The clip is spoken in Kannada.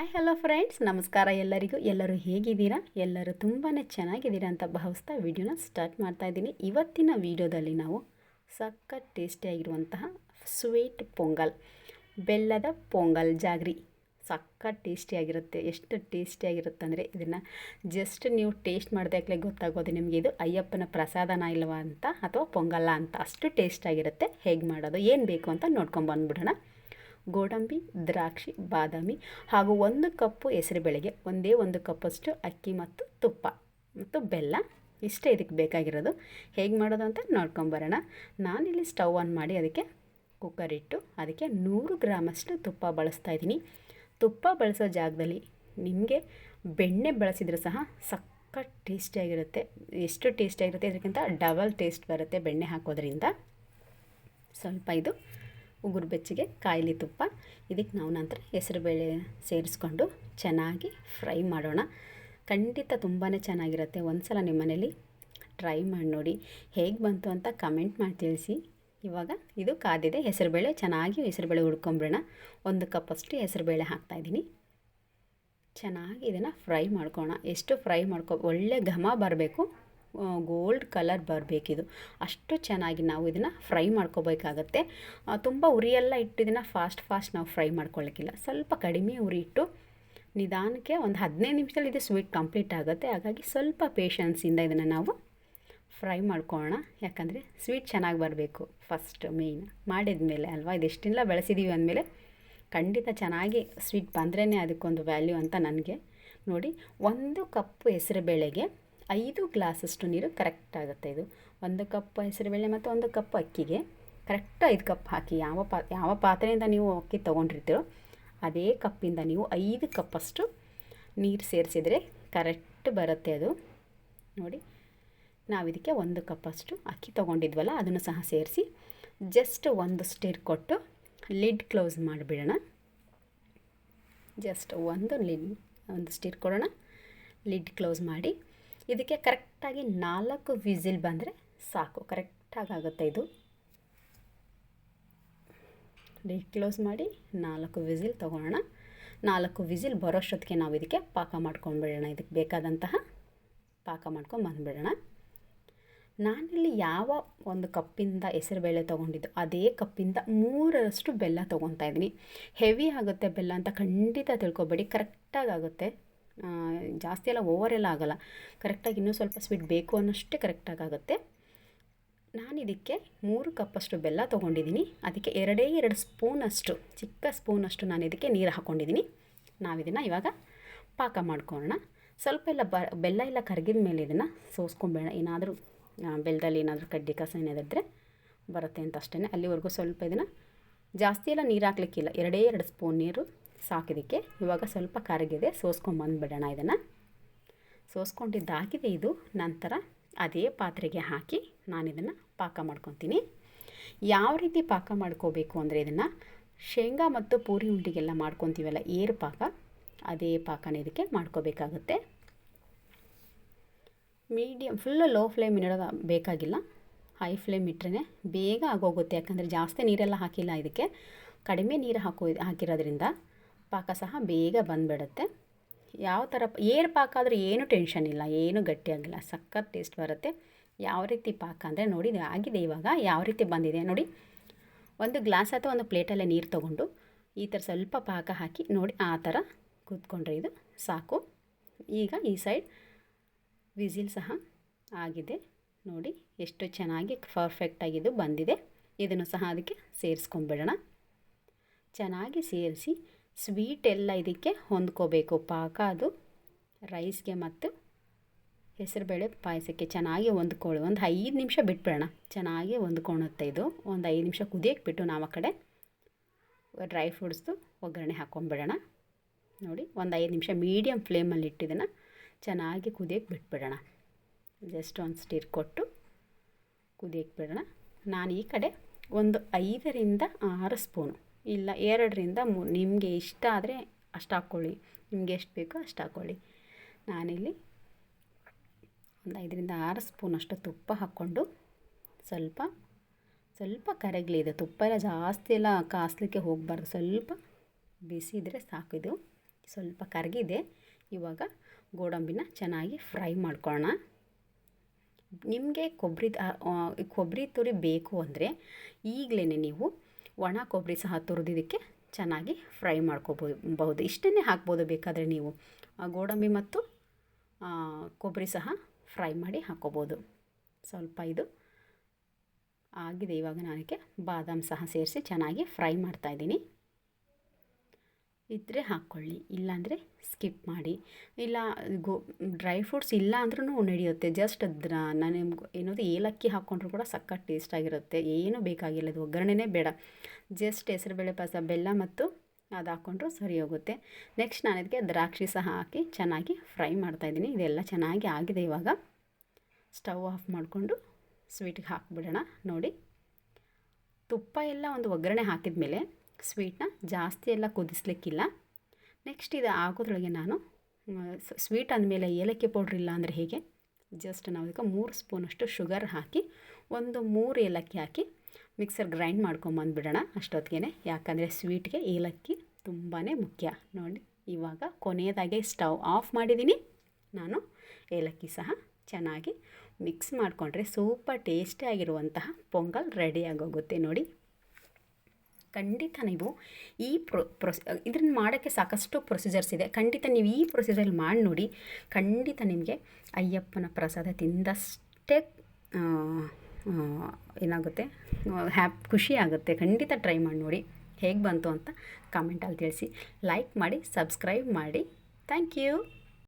ಹಾಯ್ ಹಲೋ ಫ್ರೆಂಡ್ಸ್ ನಮಸ್ಕಾರ ಎಲ್ಲರಿಗೂ. ಎಲ್ಲರೂ ಹೇಗಿದ್ದೀರಾ? ಎಲ್ಲರೂ ತುಂಬಾ ಚೆನ್ನಾಗಿದ್ದೀರಾ ಅಂತ ಭಾವಿಸ್ತಾ ವಿಡಿಯೋನ ಸ್ಟಾರ್ಟ್ ಮಾಡ್ತಾ ಇದ್ದೀನಿ. ಇವತ್ತಿನ ವಿಡಿಯೋದಲ್ಲಿ ನಾವು ಸಖತ್ ಟೇಸ್ಟಿಯಾಗಿರುವಂತಹ ಸ್ವೀಟ್ ಪೊಂಗಲ್, ಬೆಲ್ಲದ ಪೊಂಗಲ್ ಜಾಗ್ರಿ. ಸಖತ್ ಟೇಸ್ಟಿಯಾಗಿರುತ್ತೆ ಎಷ್ಟು ಟೇಸ್ಟಿಯಾಗಿರುತ್ತೆ ಅಂದರೆ ಇದನ್ನು ಜಸ್ಟ್ ನೀವು ಟೇಸ್ಟ್ ಮಾಡಿದಾಗಲೇ ಗೊತ್ತಾಗೋದು ನಿಮಗೆ. ಇದು ಅಯ್ಯಪ್ಪನ ಪ್ರಸಾದನ ಇಲ್ವಾ ಅಂತ ಅಥವಾ ಪೊಂಗಲ್ಲ ಅಂತ. ಅಷ್ಟು ಟೇಸ್ಟಾಗಿರುತ್ತೆ ಹೇಗೆ ಮಾಡೋದು? ಏನು ಬೇಕು ಅಂತ ನೋಡ್ಕೊಂಡು ಬಂದ್ಬಿಡೋಣ. ಗೋಡಂಬಿ, ದ್ರಾಕ್ಷಿ, ಬಾದಾಮಿ ಹಾಗೂ ಒಂದು ಕಪ್ಪು ಹೆಸರುಬೇಳೆಗೆ ಒಂದೇ ಒಂದು ಕಪ್ಪಷ್ಟು ಅಕ್ಕಿ ಮತ್ತು ತುಪ್ಪ ಮತ್ತು ಬೆಲ್ಲ. ಇಷ್ಟೇ ಇದಕ್ಕೆ ಬೇಕಾಗಿರೋದು. ಹೇಗೆ ಮಾಡೋದು ಅಂತ ನೋಡ್ಕೊಂಬರೋಣ ನಾನಿಲ್ಲಿ ಸ್ಟವ್ ಆನ್ ಮಾಡಿ ಅದಕ್ಕೆ ಕುಕ್ಕರ್ ಇಟ್ಟು ಅದಕ್ಕೆ ನೂರು ಗ್ರಾಮಷ್ಟು ತುಪ್ಪ ಬಳಸ್ತಾ ಇದ್ದೀನಿ. ತುಪ್ಪ ಬಳಸೋ ಜಾಗದಲ್ಲಿ ನಿಮಗೆ ಬೆಣ್ಣೆ ಬಳಸಿದರೂ ಸಹ ಸಖತ್ ಟೇಸ್ಟಿಯಾಗಿರುತ್ತೆ ಎಷ್ಟು ಟೇಸ್ಟಿಯಾಗಿರುತ್ತೆ ಇದಕ್ಕಿಂತ ಡಬಲ್ ಟೇಸ್ಟ್ ಬರುತ್ತೆ ಬೆಣ್ಣೆ ಹಾಕೋದ್ರಿಂದ. ಸ್ವಲ್ಪ ಇದು ಉಗುರು ಬೆಚ್ಚಗೆ, ಕಾಯಿಲೆ ತುಪ್ಪ. ಇದಕ್ಕೆ ನಾವು ನಂತರ ಹೆಸರುಬೇಳೆ ಸೇರಿಸ್ಕೊಂಡು ಚೆನ್ನಾಗಿ ಫ್ರೈ ಮಾಡೋಣ. ಖಂಡಿತ ತುಂಬಾ ಚೆನ್ನಾಗಿರುತ್ತೆ. ಒಂದು ಸಲ ನಿಮ್ಮ ಮನೇಲಿ ಟ್ರೈ ಮಾಡಿ ನೋಡಿ. ಹೇಗೆ ಬಂತು ಅಂತ ಕಮೆಂಟ್ ಮಾಡಿ ತಿಳಿಸಿ. ಇವಾಗ ಇದು ಕಾದಿದೆ. ಹೆಸರುಬೇಳೆ ಚೆನ್ನಾಗಿ ಹೆಸರುಬೇಳೆ ಹುಡ್ಕೊಂಬಿಡೋಣ ಒಂದು ಕಪ್ಪಷ್ಟು ಹೆಸರುಬೇಳೆ ಹಾಕ್ತಾಯಿದ್ದೀನಿ ಚೆನ್ನಾಗಿ ಇದನ್ನು ಫ್ರೈ ಮಾಡ್ಕೋಣ ಎಷ್ಟು ಫ್ರೈ ಮಾಡ್ಕೊ ಒಳ್ಳೆ ಘಮ ಬರಬೇಕು. ಗೋಲ್ಡ್ ಕಲರ್ ಬರಬೇಕಿದು. ಅಷ್ಟು ಚೆನ್ನಾಗಿ ನಾವು ಇದನ್ನು ಫ್ರೈ ಮಾಡ್ಕೋಬೇಕಾಗತ್ತೆ. ತುಂಬ ಉರಿಯೆಲ್ಲ ಇಟ್ಟು ಇದನ್ನು ಫಾಸ್ಟ್ ಫಾಸ್ಟ್ ನಾವು ಫ್ರೈ ಮಾಡ್ಕೊಳ್ಳೋಕ್ಕಿಲ್ಲ ಸ್ವಲ್ಪ ಕಡಿಮೆ ಉರಿ ಇಟ್ಟು ನಿಧಾನಕ್ಕೆ ಒಂದು ಹದಿನೈದು ನಿಮಿಷದಲ್ಲಿ ಇದು ಸ್ವೀಟ್ ಕಂಪ್ಲೀಟ್ ಆಗುತ್ತೆ. ಹಾಗಾಗಿ ಸ್ವಲ್ಪ ಪೇಷನ್ಸಿಂದ ಇದನ್ನು ನಾವು ಫ್ರೈ ಮಾಡ್ಕೊಳ್ಳೋಣ ಯಾಕಂದರೆ ಸ್ವೀಟ್ ಚೆನ್ನಾಗಿ ಬರಬೇಕು ಫಸ್ಟ್ ಮೇಯ್ನ್ ಮಾಡಿದ ಮೇಲೆ ಅಲ್ವಾ ಇದೆಷ್ಟೆಲ್ಲ ಬೆಳೆಸಿದ್ದೀವಿ ಅಂದಮೇಲೆ ಖಂಡಿತ ಚೆನ್ನಾಗಿ ಸ್ವೀಟ್ ಬಂದ್ರೇ ಅದಕ್ಕೊಂದು ವ್ಯಾಲ್ಯೂ ಅಂತ ನನಗೆ. ನೋಡಿ, ಒಂದು ಕಪ್ಪು ಹೆಸರುಬೇಳೆಗೆ ಐದು ಗ್ಲಾಸಷ್ಟು ನೀರು ಕರೆಕ್ಟ್ ಆಗುತ್ತೆ ಇದು. ಒಂದು ಕಪ್ ಹೆಸರುಬೇಳೆ ಮತ್ತು ಒಂದು ಕಪ್ ಅಕ್ಕಿಗೆ ಕರೆಕ್ಟ್ ಐದು ಕಪ್ ಹಾಕಿ ಯಾವ ಪಾ, ಯಾವ ಪಾತ್ರೆಯಿಂದ ನೀವು ಅಕ್ಕಿ ತೊಗೊಂಡಿರ್ತೀರೋ ಅದೇ ಕಪ್ಪಿಂದ ನೀವು ಐದು ಕಪ್ಪಷ್ಟು ನೀರು ಸೇರಿಸಿದರೆ ಕರೆಕ್ಟ್ ಬರುತ್ತೆ ಅದು. ನೋಡಿ, ನಾವು ಇದಕ್ಕೆ ಒಂದು ಕಪ್ಪಷ್ಟು ಅಕ್ಕಿ ತೊಗೊಂಡಿದ್ವಲ್ಲ, ಅದನ್ನು ಸಹ ಸೇರಿಸಿ ಜಸ್ಟ್ ಒಂದು ಸ್ಟಿರ್ ಕೊಟ್ಟು ಲಿಡ್ ಕ್ಲೋಸ್ ಮಾಡಿಬಿಡೋಣ. ಜಸ್ಟ್ ಒಂದು ಲಿಡ್, ಒಂದು ಸ್ಟಿರ್ ಕೊಡೋಣ. ಲಿಡ್ ಕ್ಲೋಸ್ ಮಾಡಿ ಇದಕ್ಕೆ ಕರೆಕ್ಟಾಗಿ ನಾಲ್ಕು ವಿಸಿಲ್ ಬಂದರೆ ಸಾಕು. ಕರೆಕ್ಟಾಗಿ ಆಗುತ್ತೆ ಇದು. ಕ್ಲೋಸ್ ಮಾಡಿ ನಾಲ್ಕು ವಿಸಿಲ್ ತೊಗೊಳ್ಳೋಣ. ನಾಲ್ಕು ವಿಸಿಲ್ ಬರೋಷ್ಟೊತ್ತಿಗೆ ನಾವು ಇದಕ್ಕೆ ಪಾಕ ಮಾಡ್ಕೊಂಡ್ಬಿಡೋಣ ಇದಕ್ಕೆ ಬೇಕಾದಂತಹ ಪಾಕ ಮಾಡ್ಕೊಂಡು ಬಂದುಬಿಡೋಣ. ನಾನಿಲ್ಲಿ ಯಾವ ಒಂದು ಕಪ್ಪಿಂದ ಹೆಸರುಬೇಳೆ ತೊಗೊಂಡಿದ್ದು, ಅದೇ ಕಪ್ಪಿಂದ ಮೂರರಷ್ಟು ಬೆಲ್ಲ ತೊಗೊತಾ ಇದ್ದೀನಿ. ಹೆವಿ ಆಗುತ್ತೆ ಬೆಲ್ಲ ಅಂತ ಖಂಡಿತ ತಿಳ್ಕೊಬೇಡಿ. ಕರೆಕ್ಟಾಗಿ ಆಗುತ್ತೆ. ಜಾಸ್ತಿ ಎಲ್ಲ ಓವರ್ ಎಲ್ಲ ಆಗೋಲ್ಲ. ಕರೆಕ್ಟಾಗಿ ಇನ್ನೂ ಸ್ವಲ್ಪ ಸ್ವೀಟ್ ಬೇಕು ಅನ್ನೋಷ್ಟೇ ಕರೆಕ್ಟಾಗಿ ಆಗುತ್ತೆ. ನಾನು ಇದಕ್ಕೆ ಮೂರು ಕಪ್ಪಷ್ಟು ಬೆಲ್ಲ ತೊಗೊಂಡಿದ್ದೀನಿ ಅದಕ್ಕೆ ಎರಡೇ ಎರಡು ಸ್ಪೂನಷ್ಟು ಚಿಕ್ಕ ಸ್ಪೂನಷ್ಟು ನಾನು ಇದಕ್ಕೆ ನೀರು ಹಾಕ್ಕೊಂಡಿದ್ದೀನಿ ನಾವಿದನ್ನು ಇವಾಗ ಪಾಕ ಮಾಡ್ಕೊಳ್ಳೋಣ ಸ್ವಲ್ಪ ಎಲ್ಲ ಬ, ಬೆಲ್ಲ ಎಲ್ಲ ಕರಗಿದ ಮೇಲೆ ಇದನ್ನು ಸೋಸ್ಕೊಂಬೇಡ. ಏನಾದರೂ ಬೆಲ್ಲದಲ್ಲಿ ಏನಾದರೂ ಕಡ್ಡಿ ಕಸ ಏನಾದಿದ್ರೆ ಬರುತ್ತೆ ಅಂತ ಅಷ್ಟೇ ಅಲ್ಲಿವರೆಗೂ ಸ್ವಲ್ಪ ಇದನ್ನು ಜಾಸ್ತಿ ಎಲ್ಲ ನೀರು ಹಾಕ್ಲಿಕ್ಕಿಲ್ಲ. ಎರಡೇ ಎರಡು ಸ್ಪೂನ್ ನೀರು ಸಾಕಿದಕ್ಕೆ ಇವಾಗ ಸ್ವಲ್ಪ ಕರಗಿದೆ ಸೋಸ್ಕೊಂಬಂದುಬಿಡೋಣ ಇದನ್ನು. ಸೋಸ್ಕೊಂಡಿದ್ದಾಗಿದೆ ಇದು. ನಂತರ ಅದೇ ಪಾತ್ರೆಗೆ ಹಾಕಿ ನಾನು ಇದನ್ನು ಪಾಕ ಮಾಡ್ಕೊತೀನಿ. ಯಾವ ರೀತಿ ಪಾಕ ಮಾಡ್ಕೋಬೇಕು ಅಂದರೆ ಇದನ್ನು ಶೇಂಗಾ ಮತ್ತು ಪೂರಿ ಉಂಡಿಗೆಲ್ಲ ಮಾಡ್ಕೊತೀವಲ್ಲ, ಏರು ಪಾಕ, ಅದೇ ಪಾಕನ ಇದಕ್ಕೆ ಮಾಡ್ಕೋಬೇಕಾಗುತ್ತೆ. ಮೀಡಿಯಮ್ ಫುಲ್ಲು ಲೋ ಫ್ಲೇಮ್ ಇಡೋದು ಬೇಕಾಗಿಲ್ಲ. ಹೈ ಫ್ಲೇಮ್ ಇಟ್ಟರೆ ಬೇಗ ಆಗೋಗುತ್ತೆ, ಯಾಕಂದರೆ ಜಾಸ್ತಿ ನೀರೆಲ್ಲ ಹಾಕಿಲ್ಲ ಇದಕ್ಕೆ. ಕಡಿಮೆ ನೀರು ಹಾಕೋ ಹಾಕಿರೋದ್ರಿಂದ ಪಾಕ ಸಹ ಬೇಗ ಬಂದುಬಿಡುತ್ತೆ. ಯಾವ ಥರ ಏರ್ ಪಾಕ ಆದರೆ ಏನು ಟೆನ್ಷನ್ ಇಲ್ಲ, ಏನು ಗಟ್ಟಿಯಾಗಿಲ್ಲ ಸಖತ್ ಟೇಸ್ಟ್ ಬರುತ್ತೆ. ಯಾವ ರೀತಿ ಪಾಕ ಅಂದರೆ ನೋಡಿ ಆಗಿದೆ ಇವಾಗ, ಯಾವ ರೀತಿ ಬಂದಿದೆ ನೋಡಿ. ಒಂದು ಗ್ಲಾಸ್ ಅಥವಾ ಒಂದು ಪ್ಲೇಟಲ್ಲೇ ನೀರು ತೊಗೊಂಡು ಈ ಥರ ಸ್ವಲ್ಪ ಪಾಕ ಹಾಕಿ ನೋಡಿ, ಆ ಥರ ಕೂತ್ಕೊಂಡ್ರೆ ಇದು ಸಾಕು. ಈಗ ಈ ಸೈಡ್ ವಿಸಿಲ್ ಸಹ ಆಗಿದೆ ನೋಡಿ, ಎಷ್ಟು ಚೆನ್ನಾಗಿ ಪರ್ಫೆಕ್ಟಾಗಿದ್ದು ಬಂದಿದೆ. ಇದನ್ನು ಸಹ ಅದಕ್ಕೆ ಸೇರಿಸ್ಕೊಂಬಿಡೋಣ ಚೆನ್ನಾಗಿ ಸೇರಿಸಿ ಸ್ವೀಟ್ ಎಲ್ಲ ಇದಕ್ಕೆ ಹೊಂದ್ಕೋಬೇಕು. ಪಾಕ ಅದು ರೈಸ್ಗೆ ಮತ್ತು ಹೆಸರುಬೇಳೆ ಪಾಯಸಕ್ಕೆ ಚೆನ್ನಾಗಿ ಹೊಂದ್ಕೊಳ್ಳಿ. ಒಂದು ಐದು ನಿಮಿಷ ಬಿಟ್ಬಿಡೋಣ. ಚೆನ್ನಾಗಿ ಹೊಂದ್ಕೊಳುತ್ತೆ ಇದು. ಒಂದು ಐದು ನಿಮಿಷ ಕುದಿಯಕ್ಕೆ ಬಿಟ್ಟು ನಾವು ಆ ಕಡೆ ಡ್ರೈ ಫ್ರೂಟ್ಸ್ದು ಒಗ್ಗರಣೆ ಹಾಕ್ಕೊಂಬಿಡೋಣ. ನೋಡಿ, ಒಂದು ಐದು ನಿಮಿಷ ಮೀಡಿಯಮ್ ಫ್ಲೇಮಲ್ಲಿ ಇಟ್ಟಿದ್ದನ್ನು ಚೆನ್ನಾಗಿ ಕುದಿಯಕ್ಕೆ ಬಿಟ್ಬಿಡೋಣ ಜಸ್ಟ್ ಒಂದು ಸ್ಟಿರ್ ಕೊಟ್ಟು ಕುದಿಯಕ್ಕೆ ಬಿಡೋಣ ನಾನು ಈ ಕಡೆ ಒಂದು ಐದರಿಂದ ಆರು ಸ್ಪೂನು ಇಲ್ಲ, ಎರಡರಿಂದ ಮೂ, ನಿಮಗೆ ಇಷ್ಟ ಆದರೆ ಅಷ್ಟು ಹಾಕ್ಕೊಳ್ಳಿ ನಿಮಗೆ ಎಷ್ಟು ಬೇಕೋ ಅಷ್ಟು ಹಾಕ್ಕೊಳ್ಳಿ ನಾನಿಲ್ಲಿ ಒಂದು ಐದರಿಂದ ಆರು ಸ್ಪೂನಷ್ಟು ತುಪ್ಪ ಹಾಕ್ಕೊಂಡು ಸ್ವಲ್ಪ ಸ್ವಲ್ಪ ಕರಗಲಿ ಇದು. ತುಪ್ಪ ಎಲ್ಲ ಜಾಸ್ತಿ ಎಲ್ಲ ಕಾಸ್ಲಿಕ್ಕೆ ಹೋಗಬಾರ್ದು. ಸ್ವಲ್ಪ ಬಿಸಿ ಇದ್ದರೆ ಸಾಕು ಇದು. ಸ್ವಲ್ಪ ಕರಗಿದೆ. ಇವಾಗ ಗೋಡಂಬಿನ ಚೆನ್ನಾಗಿ ಫ್ರೈ ಮಾಡ್ಕೊಳ್ಳೋಣ ನಿಮಗೆ ಕೊಬ್ಬರಿ ಕೊಬ್ಬರಿ ತುರಿ ಬೇಕು ಅಂದರೆ ಈಗಲೇ ನೀವು ಒಣ ಕೊಬ್ಬರಿ ಸಹ ತುರಿದಿದ್ದಕ್ಕೆ ಚೆನ್ನಾಗಿ ಫ್ರೈ ಮಾಡ್ಕೋಬಹುದು ಬಹುದು ಇಷ್ಟನ್ನೇ ಹಾಕ್ಬೋದು ಬೇಕಾದರೆ ನೀವು. ಗೋಡಂಬಿ ಮತ್ತು ಕೊಬ್ಬರಿ ಸಹ ಫ್ರೈ ಮಾಡಿ ಹಾಕ್ಕೋಬೋದು. ಸ್ವಲ್ಪ ಇದು ಆಗಿದೆ. ಇವಾಗ ನಾನಕ್ಕೆ ಬಾದಾಮ್ ಸಹ ಸೇರಿಸಿ ಚೆನ್ನಾಗಿ ಫ್ರೈ ಮಾಡ್ತಾಯಿದ್ದೀನಿ ಇದ್ದರೆ ಹಾಕ್ಕೊಳ್ಳಿ ಇಲ್ಲಾಂದರೆ ಸ್ಕಿಪ್ ಮಾಡಿ. ಇಲ್ಲ, ಗೋ ಡ್ರೈ ಫ್ರೂಟ್ಸ್ ಇಲ್ಲ ಅಂದ್ರೂ ನಡೆಯುತ್ತೆ. ಜಸ್ಟ್ ನಾನು ನಿಮ್ಗೆ ಏನದು, ಏಲಕ್ಕಿ ಹಾಕ್ಕೊಂಡ್ರು ಕೂಡ ಸಖತ್ ಟೇಸ್ಟಾಗಿರುತ್ತೆ ಏನೂ ಬೇಕಾಗಿಲ್ಲ ಅದು ಒಗ್ಗರಣೆನೇ ಬೇಡ. ಜಸ್ಟ್ ಹೆಸರುಬೇಳೆ ಪಾಸ ಬೆಲ್ಲ ಮತ್ತು ಅದು ಹಾಕ್ಕೊಂಡ್ರು ಸರಿ ಹೋಗುತ್ತೆ. ನೆಕ್ಸ್ಟ್ ನಾನು ಇದಕ್ಕೆ ದ್ರಾಕ್ಷಿ ಸಹ ಹಾಕಿ ಚೆನ್ನಾಗಿ ಫ್ರೈ ಮಾಡ್ತಾಯಿದ್ದೀನಿ ಇದೆಲ್ಲ ಚೆನ್ನಾಗಿ ಆಗಿದೆ ಇವಾಗ. ಸ್ಟವ್ ಆಫ್ ಮಾಡಿಕೊಂಡು ಸ್ವೀಟ್ಗೆ ಹಾಕಿಬಿಡೋಣ. ನೋಡಿ, ತುಪ್ಪ ಎಲ್ಲ ಒಂದು ಒಗ್ಗರಣೆ ಹಾಕಿದ ಮೇಲೆ ಸ್ವೀಟ್ನ ಜಾಸ್ತಿ ಎಲ್ಲ ಕುದಿಸ್ಲಿಕ್ಕಿಲ್ಲ. ನೆಕ್ಸ್ಟ್ ಇದು ಆಗೋದ್ರೊಳಗೆ ನಾನು ಸ್ವೀಟ್ ಅಂದಮೇಲೆ ಏಲಕ್ಕಿ ಪೌಡ್ರ್ ಇಲ್ಲ ಅಂದರೆ ಹೇಗೆ? ಜಸ್ಟ್ ನಾವು ಇದಕ್ಕೆ ಮೂರು ಸ್ಪೂನಷ್ಟು ಶುಗರ್ ಹಾಕಿ, ಒಂದು ಮೂರು ಏಲಕ್ಕಿ ಹಾಕಿ ಮಿಕ್ಸರ್ ಗ್ರೈಂಡ್ ಮಾಡ್ಕೊಂಬಂದ್ಬಿಡೋಣ ಅಷ್ಟೊತ್ತಿಗೆ ಯಾಕಂದರೆ ಸ್ವೀಟ್ಗೆ ಏಲಕ್ಕಿ ತುಂಬಾ ಮುಖ್ಯ. ನೋಡಿ, ಇವಾಗ ಕೊನೆಯದಾಗೆ ಸ್ಟವ್ ಆಫ್ ಮಾಡಿದ್ದೀನಿ. ನಾನು ಏಲಕ್ಕಿ ಸಹ ಚೆನ್ನಾಗಿ ಮಿಕ್ಸ್ ಮಾಡಿಕೊಂಡ್ರೆ ಸೂಪರ್ ಟೇಸ್ಟಿಯಾಗಿರುವಂತಹ ಪೊಂಗಲ್ ರೆಡಿಯಾಗೋಗುತ್ತೆ ನೋಡಿ. ಖಂಡಿತ ನೀವು ಈ ಪ್ರೊ ಪ್ರೊಸ್ ಇದನ್ನು ಮಾಡೋಕ್ಕೆ ಸಾಕಷ್ಟು ಪ್ರೊಸೀಜರ್ಸ್ ಇದೆ. ಖಂಡಿತ ನೀವು ಈ ಪ್ರೊಸೀಜರ್ ಮಾಡಿ ನೋಡಿ. ಖಂಡಿತ ನಿಮಗೆ ಅಯ್ಯಪ್ಪನ ಪ್ರಸಾದ ತಿಂದಷ್ಟೇ ಏನಾಗುತ್ತೆ? ಹ್ಯಾಪ್, ಖುಷಿ ಆಗುತ್ತೆ. ಖಂಡಿತ ಟ್ರೈ ಮಾಡಿ ನೋಡಿ. ಹೇಗೆ ಬಂತು ಅಂತ ಕಾಮೆಂಟಲ್ಲಿ ತಿಳಿಸಿ. ಲೈಕ್ ಮಾಡಿ ಸಬ್ಸ್ಕ್ರೈಬ್ ಮಾಡಿ. Thank you